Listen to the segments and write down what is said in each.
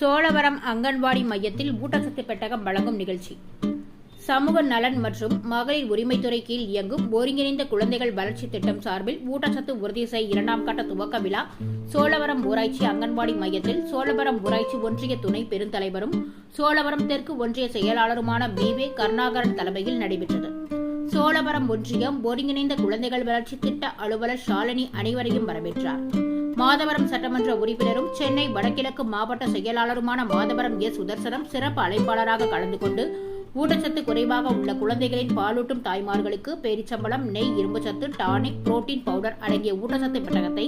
சோழவரம் அங்கன்வாடி மையத்தில் ஊட்டச்சத்து பெட்டகம் வழங்கும் நிகழ்ச்சி. சமூக நலன் மற்றும் மகளிர் உரிமைத்துறை கீழ் இயங்கும் ஒருங்கிணைந்த குழந்தைகள் வளர்ச்சி திட்டம் சார்பில் ஊட்டச்சத்து உறுதி செய் இரண்டாம் கட்ட துவக்க விழா சோழவரம் ஊராட்சி அங்கன்வாடி மையத்தில் சோழவரம் ஊராட்சி ஒன்றிய துணை பெருந்தலைவரும் சோழவரம் தெற்கு ஒன்றிய செயலாளருமான பி வே. கருணாகரன் தலைமையில் நடைபெற்றது. சோழவரம் ஒன்றியம் ஒருங்கிணைந்த குழந்தைகள் வளர்ச்சி திட்ட அலுவலர் ஷாலினி அனைவரையும் வரவேற்றார். மாதவரம் சட்டமன்ற உறுப்பினரும் சென்னை வடகிழக்கு மாவட்ட செயலாளருமான மாதவரம் எஸ் சுதர்சனம் சிறப்பு அழைப்பாளராக கலந்து கொண்டு ஊட்டச்சத்து குறைவாக உள்ள குழந்தைகளின் பாலூட்டும் தாய்மார்களுக்கு பேரிச்சம்பளம் நெய் இரும்புச்சத்து டானிக் புரோட்டீன் பவுடர் அடங்கிய ஊட்டச்சத்து பெட்டகத்தை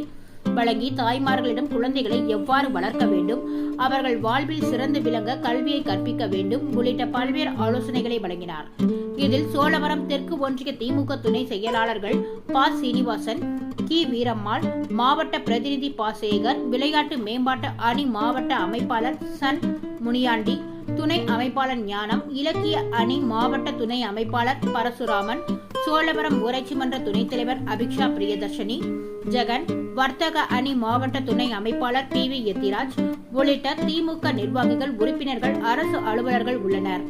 வழங்கி தாய்மார்களிடம் குழந்தைகளை எவ்வாறு வளர்க்க வேண்டும் அவர்கள் வாழ்வில் சிறந்து விளங்க கல்வியை கற்பிக்க வேண்டும் உள்ளிட்ட பல்வேறு ஆலோசனைகளை வழங்கினார். இதில் சோழவரம் தெற்கு ஒன்றிய திமுக துணை செயலாளர்கள் ப. சீனிவாசன் கி. வீரம்மாள் மாவட்ட பிரதிநிதி பாசேகர் விளையாட்டு மேம்பாட்டு அணி மாவட்ட அமைப்பாளர் சன் முனியாண்டி துணை அமைப்பாளர் ஞானம் இலக்கிய அணி மாவட்ட துணை அமைப்பாளர் பரசுராமன் சோழபுரம் ஊராட்சி மன்ற துணைத் தலைவர் அபிக்ஷா பிரியதர்ஷினி ஜெகன் வர்த்தக அணி மாவட்ட துணை அமைப்பாளர் டி. வி. எத்திராஜ் உள்ளிட்ட திமுக நிர்வாகிகள் உறுப்பினர்கள் அரசு அலுவலர்கள் உள்ளனர்.